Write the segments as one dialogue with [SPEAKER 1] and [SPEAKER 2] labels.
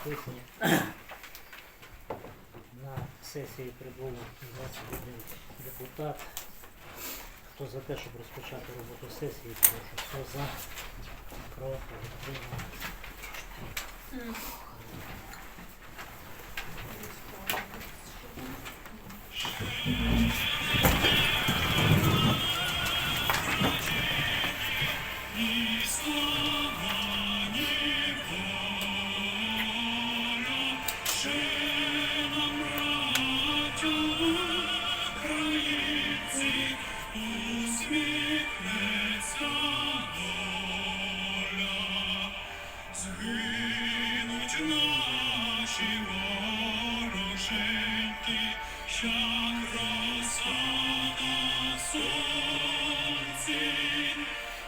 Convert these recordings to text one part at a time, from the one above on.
[SPEAKER 1] скликання на сесії прибуло 21 депутат. Хто за те, щоб розпочати роботу сесії, прошу. Хто за, проти, утримались.
[SPEAKER 2] Згинуть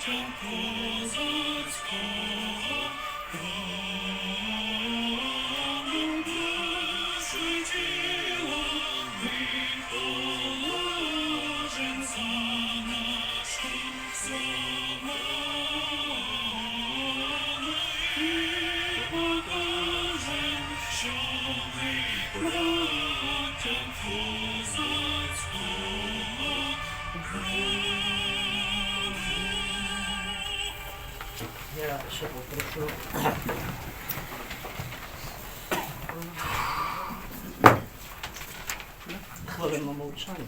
[SPEAKER 2] Gentle as it's cold.
[SPEAKER 1] Я ще попрошу. Хвилину мовчання.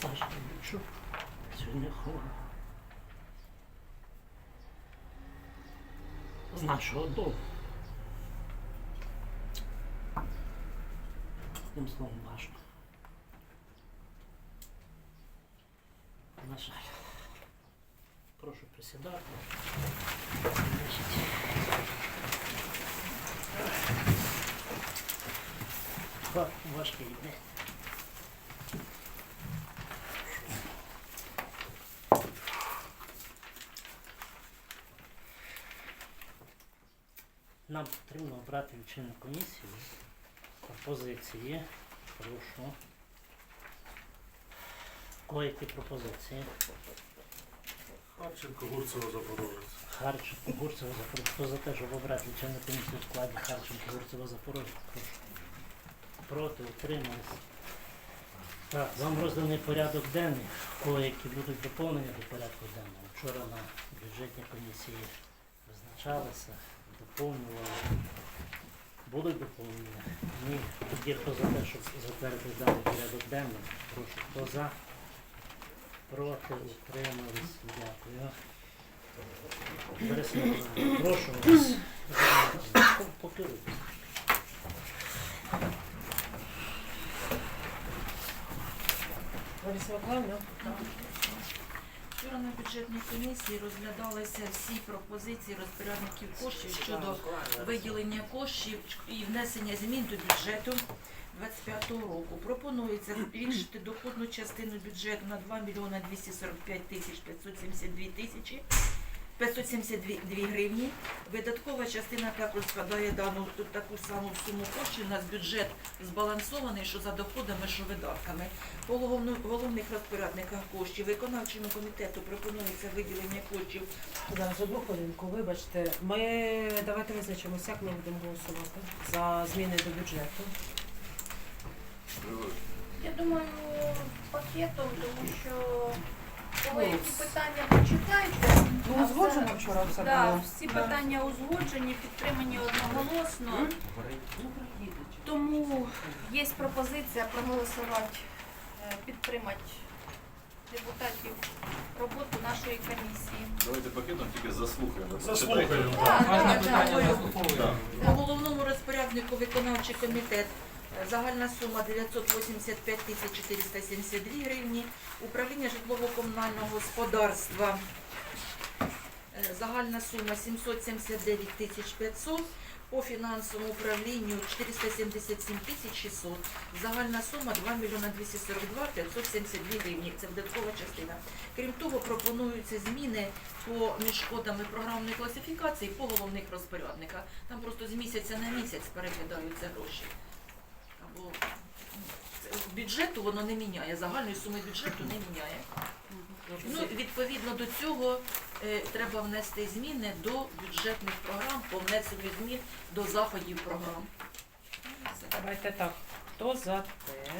[SPEAKER 1] Саша Демчук сьогодні хворий. З нашого дому. Тим словом важко. На жаль. Прошу присідати. Значить, ха, Важкий. Нам потрібно обрати лічильну комісію. Пропозиції. Прошу. Кого які пропозиції?
[SPEAKER 3] Харченко, Гурцева, Запорожець.
[SPEAKER 1] Харченко, Гурцева, Запорожець. Хто за те, щоб обрати лічильну комісію в складі Харченко, Гурцева, Запорожець? Прошу. Проти, утримались. Так, вам розданий порядок денний, кого які будуть доповнення до порядку денного. Вчора на бюджетній комісії визначалися, доповнювали. Будуть доповнення? Ні. Тоді хто за те, щоб затвердити даний порядок денний? Прошу. Хто за? Проти, утримались. Дякую. Борис Миколаївич, прошу вас. Покеруйтесь.
[SPEAKER 4] Лариса?
[SPEAKER 5] Вчора на бюджетній комісії розглядалися всі пропозиції розпорядників коштів щодо виділення коштів і внесення змін до бюджету 25 року. Пропонується збільшити доходну частину бюджету на 2 мільйона 245 тисяч 572 тисячі 572 гривні. Видаткова частина також складає дану таку саму суму коштів. У нас бюджет збалансований, що за доходами, що видатками. По головних розпорядниках коштів виконавчому комітету пропонується виділення коштів
[SPEAKER 4] Зараз одну хвилинку, вибачте. Ми давайте визначимося, як ми будемо голосувати за зміни до бюджету.
[SPEAKER 6] Думаю, пакетом, тому що коли які питання почитаєте,
[SPEAKER 4] Ну, узгоджено вчора все
[SPEAKER 6] да,
[SPEAKER 4] було.
[SPEAKER 6] всі питання узгоджені, підтримані одноголосно. Тому є пропозиція проголосувати, е, підтримати депутатів роботу нашої комісії.
[SPEAKER 7] Давайте пакетом тільки заслухаємо.
[SPEAKER 3] Заслухаємо.
[SPEAKER 6] Так,
[SPEAKER 5] Кожне
[SPEAKER 6] так,
[SPEAKER 5] питання
[SPEAKER 6] так.
[SPEAKER 5] По головному розпоряднику виконавчий комітет загальна сума 985 тисяч 472 гривні. Управління житлово-комунального господарства е, Загальна сума 779 тисяч 500. По фінансовому управлінню 477 тисяч 600. Загальна сума 2 мільйона 242 572 гривні. Це додаткова частина. Крім того, пропонуються зміни по між кодами програмної класифікації по головних розпорядниках. Там просто з місяця на місяць переглядаються гроші. Або ну, бюджету воно не міняє, загальної суми бюджету не міняє. Ну, відповідно до цього е, треба внести зміни до бюджетних програм по внесенню змін до заходів програм.
[SPEAKER 4] Давайте так. Хто за те?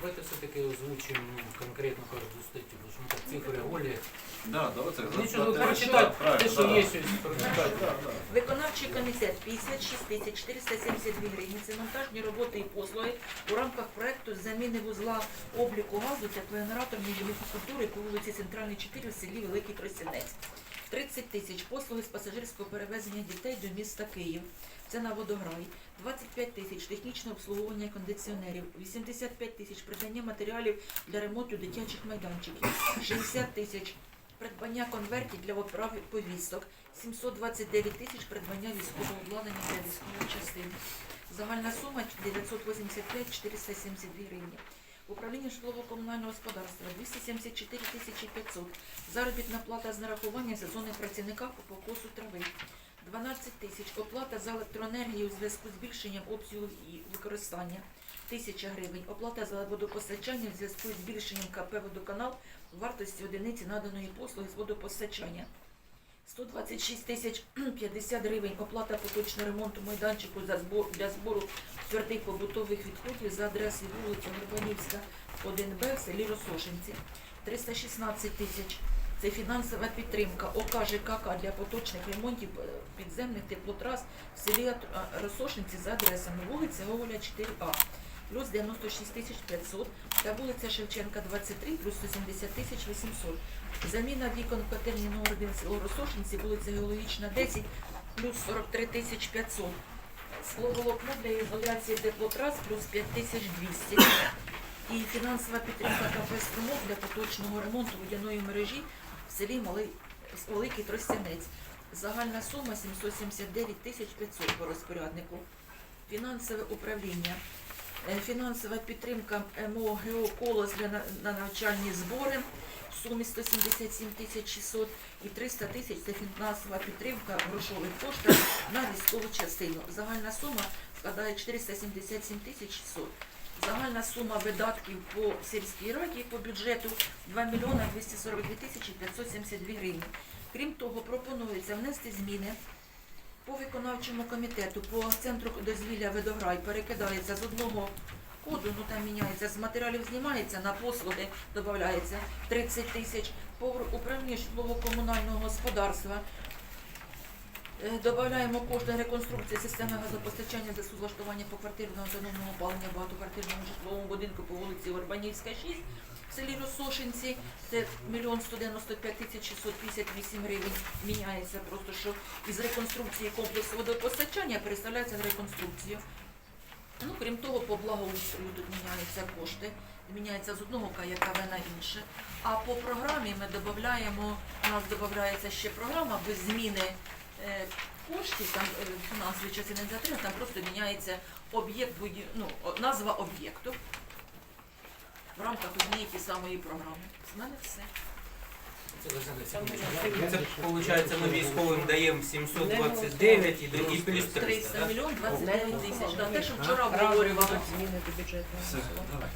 [SPEAKER 3] Давайте все-таки озвучимо ну, конкретно кожну статтю, бо що ми так цифри голі.
[SPEAKER 7] Да, давайте
[SPEAKER 3] Нічого, прочитати те, що
[SPEAKER 7] да.
[SPEAKER 3] є, щось прочитати.
[SPEAKER 7] Да, да.
[SPEAKER 5] Виконавчий комітет 56 тисяч 472 гривні. Це монтажні роботи і послуги у рамках проекту заміни вузла обліку газу теплогенераторної культури по вулиці Центральній 4 в селі Великий Тростянець. 30 тисяч послуги з пасажирського перевезення дітей до міста Київ. Це на водограй. 25 тисяч технічне обслуговування кондиціонерів. 85 тисяч придбання матеріалів для ремонту дитячих майданчиків. 60 тисяч придбання конвертів для відправи повісток. 729 тисяч придбання військового обладнання для військової частини. Загальна сума 985 472 гривні. Управління житлово-комунального господарства 274 тисячі 500. Заробітна плата з нарахування сезонних працівника по покосу трави. 12 тисяч. Оплата за електроенергію у зв'язку з збільшенням обсягу її використання. Тисяча гривень. Оплата за водопостачання в зв'язку з збільшенням КП «Водоканал» вартості одиниці наданої послуги з водопостачання. 126 тисяч 50 гривень оплата поточного ремонту майданчику за збор, для збору твердих побутових відходів за адресою вулиця Горбанівська, 1Б в селі Росошинці. 316 тисяч це фінансова підтримка ОК ЖКК для поточних ремонтів е, підземних теплотрас в селі а, Росошинці за адресами вулиця Гоголя 4А плюс 96 тисяч 500 та вулиця Шевченка 23 плюс 170 тисяч 800. Заміна вікон в котельні номер 1 село Росошинці, вулиця Геологічна 10 плюс 43 тисяч 500. Скловолокно для ізоляції теплотрас плюс 5 тисяч 200. І фінансова підтримка КП «Струмок» для поточного ремонту водяної мережі в селі Малий, Великий Тростянець. Загальна сума 779 тисяч 500 по розпоряднику. Фінансове управління. Е, Фінансова підтримка МО ГО «Колос» для на навчальні збори в сумі 177 тисяч 600 і 300 тисяч це фінансова підтримка грошових коштів на військову частину. Загальна сума складає 477 тисяч 600. Загальна сума видатків по сільській раді по бюджету 2 мільйона 242 тисячі 572 гривні. Крім того, пропонується внести зміни по виконавчому комітету, по центру дозвілля Видограй перекидається з одного коду, ну там міняється, з матеріалів знімається, на послуги додається 30 тисяч, по управлінню житлово-комунального господарства Е, Додаємо кошти на реконструкцію системи газопостачання за влаштування поквартирного автономного опалення багатоквартирному житловому будинку по вулиці Горбанівська, 6 в селі Росошинці. Це 1 195 тисяч 658 гривень. Міняється просто, що із реконструкції комплексу водопостачання переставляється на реконструкцію. Ну, крім того, по благоустрою тут міняються кошти. Міняється з одного КЯКВ на інше. А по програмі ми додаємо, у нас додається ще програма без зміни коштів, там е, фінансові частини не затримання, там просто міняється об'єкт, ну, назва об'єкту в рамках однієї ті самої програми. З мене все.
[SPEAKER 3] Це, виходить, ми військовим даємо 729 і, і плюс 300,
[SPEAKER 5] 300 мільйон 29 тисяч. Да, те, що вчора обговорювали.
[SPEAKER 4] зміни до.
[SPEAKER 7] Все, давай.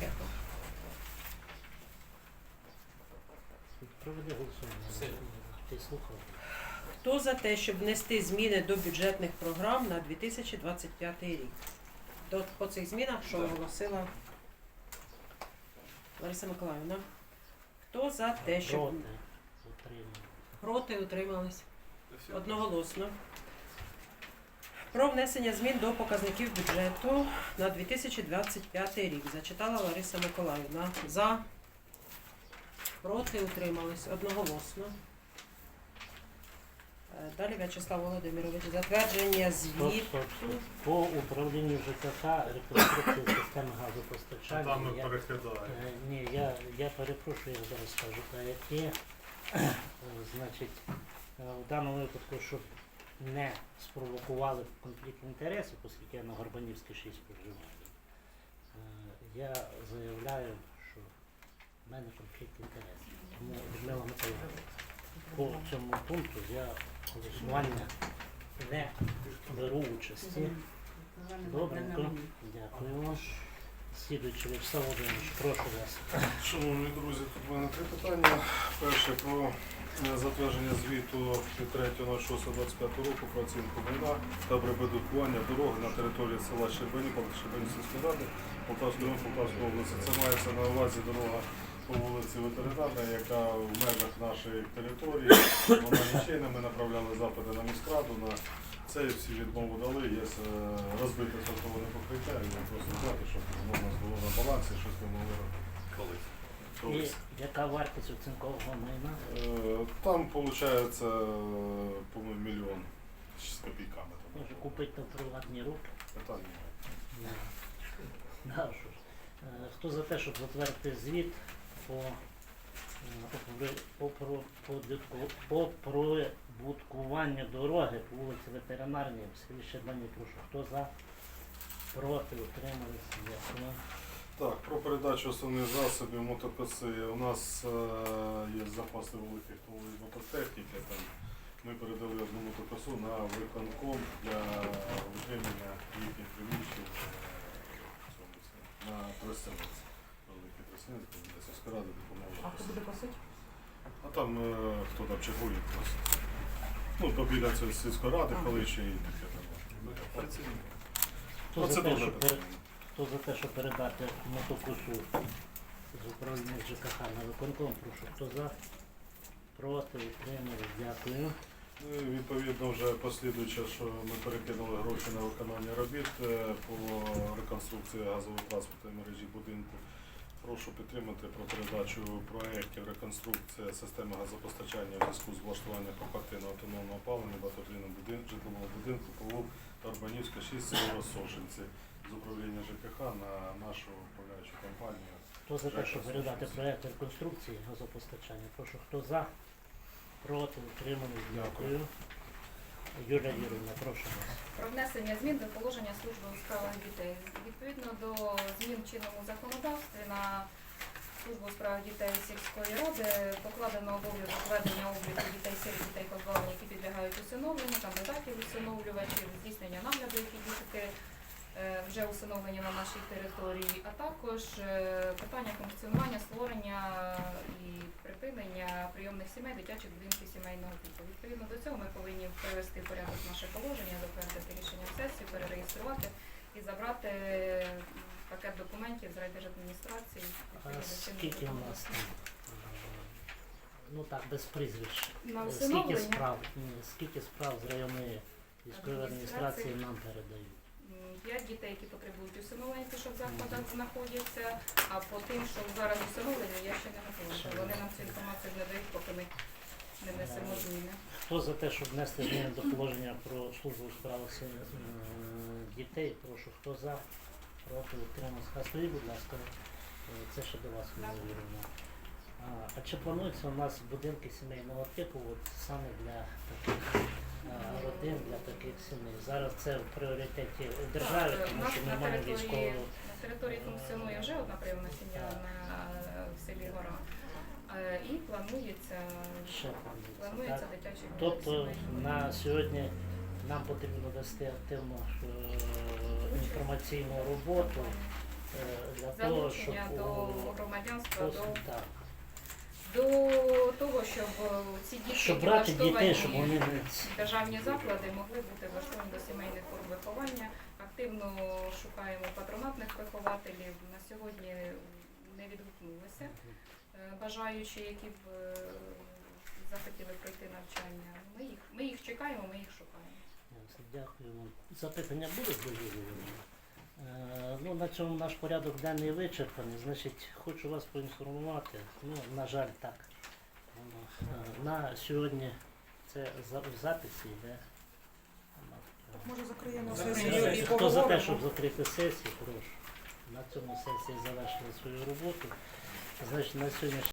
[SPEAKER 1] Проведи голосування. Ти слухав.
[SPEAKER 4] Хто за те, щоб внести зміни до бюджетних програм на 2025 рік? До, по цих змінах, що оголосила Лариса Миколаївна. Хто за те, щоб
[SPEAKER 1] Проти.
[SPEAKER 4] Утримались? Одноголосно. Про внесення змін до показників бюджету на 2025 рік. Зачитала Лариса Миколаївна. За. Проти утримались. Одноголосно. Е, Далі В'ячеслав Володимирович. Затвердження
[SPEAKER 1] Стоп,
[SPEAKER 4] звіт.
[SPEAKER 1] стоп, стоп. По управлінню ЖКХ реконструкції системи газопостачання.
[SPEAKER 8] Там ми
[SPEAKER 1] я-
[SPEAKER 8] перекидаємо.
[SPEAKER 1] Е, Ні, я, я перепрошую, я зараз скажу, та яке, е, значить, Е, В даному випадку, щоб не спровокували конфлікт інтересів, оскільки я на Горбанівській 6 проживаю, е, я заявляю, що в мене конфлікт інтересів. Тому Людмила Миколаївна, по цьому пункту я голосування не беру участі. Добренько, дякую вам. Слідуючий Вячеслав Володимирович, прошу вас.
[SPEAKER 8] Шановні друзі, тут в мене три питання. Перше про е, затвердження звіту від 3.06.25 року про оцінку майна та прибудування дороги на території села Щербані, Щербані сільської ради Полтавської району, Полтавської області. Це мається на увазі дорога по вулиці Ветеринарна, яка в межах нашої території. Вона нічийна. Ми направляли запити на міськраду. На це всі відмову дали. Є е, розбите сортоване покриття. І ми просто знати, щоб воно у нас було на балансі, щось ми могли робити.
[SPEAKER 7] Колись.
[SPEAKER 1] І яка вартість оцінкового майна?
[SPEAKER 8] Е, Там виходить, по-моєму, мільйон з копійками. Там.
[SPEAKER 1] Може купити на приватні руки?
[SPEAKER 8] Питання немає.
[SPEAKER 1] Да, що ж. Е, Хто за те, щоб затвердити звіт по, е, по прибуткуванню дороги по вулиці Ветеринарній в селі Щербані, прошу. Хто за? Проти, утримались, дякую.
[SPEAKER 8] Так, про передачу основних засобів мотокоси. У нас е, є запаси великих товарів мототехніки. Там ми передали одну мотокосу на виконком для утримання їхніх приміщень е, на Тростянець. Де сільська рада допомогла.
[SPEAKER 4] А хто буде косити?
[SPEAKER 8] А там е, хто там чергує просто. Ну, побіля цієї сільської ради,
[SPEAKER 4] Ага.
[SPEAKER 8] коли ще і таке там.
[SPEAKER 1] Хто за, те,
[SPEAKER 8] Процедурне
[SPEAKER 1] щоб пере- хто за те, щоб передати мотокосу з управління ЖКХ на виконком, прошу. Хто за? Проти, утримались, дякую.
[SPEAKER 8] Ну, і Відповідно, вже послідуючи, що ми перекинули гроші на виконання робіт е, по реконструкції газової транспортної мережі будинку. Прошу підтримати про передачу проєктів реконструкція системи газопостачання у зв'язку з влаштуванням компактивного автономного опалення багатодлінного будинку, житлового будинку по вулиці Арбанівська 6 село Розсошинці з управління ЖКХ на нашу управляючу компанію.
[SPEAKER 1] Хто за те, щоб передати проєкт реконструкції газопостачання? Прошу, хто за? Проти, утримались, дякую. Юлія Юрівна, прошу вас.
[SPEAKER 6] Про внесення змін до положення служби у справах дітей. Відповідно до змін в чинному законодавстві на службу у справах дітей сільської ради покладено обов'язок ведення обліку дітей сиріт дітей позбавлень, які підлягають усиновленню, кандидатів усиновлювачів, здійснення нагляду, які діти вже усиновлені на нашій території, а також е, питання функціонування, створення і припинення прийомних сімей, дитячих будинків сімейного типу. Відповідно до цього ми повинні привести в порядок наше положення, затвердити рішення сесії, перереєструвати і забрати пакет документів з райдержадміністрації.
[SPEAKER 1] Скільки у нас там? е, Ну так, без прізвищ. Е, Скільки справ? Скільки справ з районної військової Адміністрації. нам передають?
[SPEAKER 6] М, п'ять дітей, які потребують усиновлення, ті, що в закладах знаходяться, а по тим, що зараз усиновлені, я ще не готова. Вони нам цю інформацію не дають, поки ми не внесемо зміни.
[SPEAKER 1] Хто за те, щоб внести зміни до положення про службу у справах е, дітей? Прошу, хто за? Проти, утримався. Скажіть, будь ласка, е, це ще до вас, Юлія Юрівна. А, а чи плануються у нас будинки сімейного типу от саме для таких родин, для таких сімей? Зараз це в пріоритеті держави,
[SPEAKER 6] Так,
[SPEAKER 1] тому
[SPEAKER 6] у нас
[SPEAKER 1] що ми
[SPEAKER 6] на
[SPEAKER 1] маємо
[SPEAKER 6] території-
[SPEAKER 1] військову.
[SPEAKER 6] На території функціонує вже одна прийомна сім'я на в селі Гора. Е, І планується,
[SPEAKER 1] Ще планується,
[SPEAKER 6] планується
[SPEAKER 1] так?
[SPEAKER 6] дитячий будинок
[SPEAKER 1] Тобто на сьогодні нам потрібно вести активну е, інформаційну роботу е, для того, щоб
[SPEAKER 6] залучення до
[SPEAKER 1] у-
[SPEAKER 6] громадянства, до,
[SPEAKER 1] так,
[SPEAKER 6] до того, щоб е, ці дітки,
[SPEAKER 1] щоб
[SPEAKER 6] які
[SPEAKER 1] брати дітей,
[SPEAKER 6] влаштовані
[SPEAKER 1] щоб вони не
[SPEAKER 6] в державні заклади, могли бути влаштовані до сімейних форм виховання. Активно шукаємо патронатних вихователів. На сьогодні не відгукнулися е, бажаючі, які б е, захотіли пройти навчання. Ми їх, ми їх чекаємо, ми їх шукаємо.
[SPEAKER 1] Дякую вам. Запитання будуть до Ну, на цьому наш порядок денний вичерпаний. Значить, хочу вас поінформувати. Ну, на жаль, так. Е, На сьогодні це в записі йде.
[SPEAKER 4] Може закриємо
[SPEAKER 3] Закриємо.
[SPEAKER 4] сесію і
[SPEAKER 1] Хто за те, щоб закрити сесію, прошу. На цьому сесії завершили свою роботу. Значить, на сьогодні